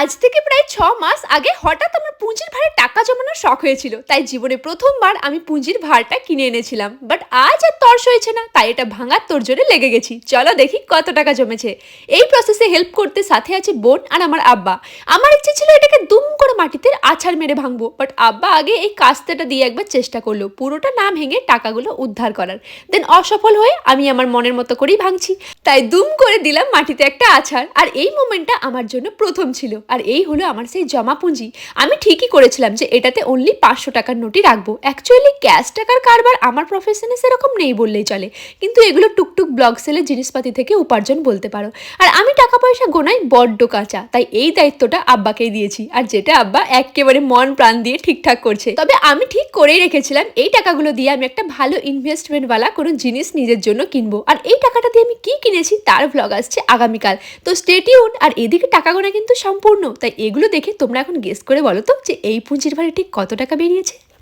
আজ থেকে প্রায় ছ মাস আগে হঠাৎ আমার পুঁজির ভারে টাকা জমানোর শখ হয়েছিল। তাই জীবনে প্রথমবার আমি পুঁজির ভারটা কিনে এনেছিলাম। বাট আজ আর তর্স হয়েছে না, তাই এটা ভাঙার তোর তোরজোরে লেগে গেছি। চলো দেখি কত টাকা জমেছে। এই প্রসেসে হেল্প করতে সাথে আছে বোন আর আমার আব্বা। আমার ইচ্ছে ছিল এটাকে মাটিতে আছাড় মেরে ভাঙবো। বাট আব্বা আগে এই কাস্তেটা দিয়ে একবার চেষ্টা করল। পুরোটা না ভেঙে টাকাগুলো উদ্ধার করার। দেন অসফল হয়ে আমি আমার মনের মতো করেই ভাঙছি। তাই দুম করে দিলাম মাটিতে একটা আছাড়। আর এই মোমেন্টটা আমার জন্য প্রথম ছিল। আর এই হলো আমার সেই জমা পুঁজি। আমি ঠিকই করেছিলাম যে এটাতে অনলি পাঁচশো টাকার নোটই রাখব। অ্যাকচুয়ালি ক্যাশ টাকার কারবার আমার প্রফেশনে সেরকম নেই বললেই চলে। কিন্তু এগুলো টুকটুক ব্লগ সেলের জিনিসপাতি থেকে উপার্জন বলতে পারো। আর আমি টাকা পয়সা গোনাই বড্ড কাঁচা। তাই এই দায়িত্বটা আব্বাকেই দিয়েছি। আর যেটা আব্বা একেবারে মন প্রাণ দিয়ে ঠিকঠাক করছে। তবে আমি ঠিক করেই রেখেছিলাম, এই টাকাগুলো দিয়ে আমি একটা ভালো ইনভেস্টমেন্টওয়ালা কোনো জিনিস নিজের জন্য কিনবো। আর এই টাকাটা দিয়ে আমি কি কিনেছি তার ভ্লগ আসছে আগামীকাল। তো স্টেটিউন আর এদিকে টাকা গোনা কিন্তু সম্পূর্ণ। তাই এগুলো দেখে তোমরা এখন গেস করে বলো তো যে এই পুঁজির ভাড়ে ঠিক কত টাকা বেরিয়েছে?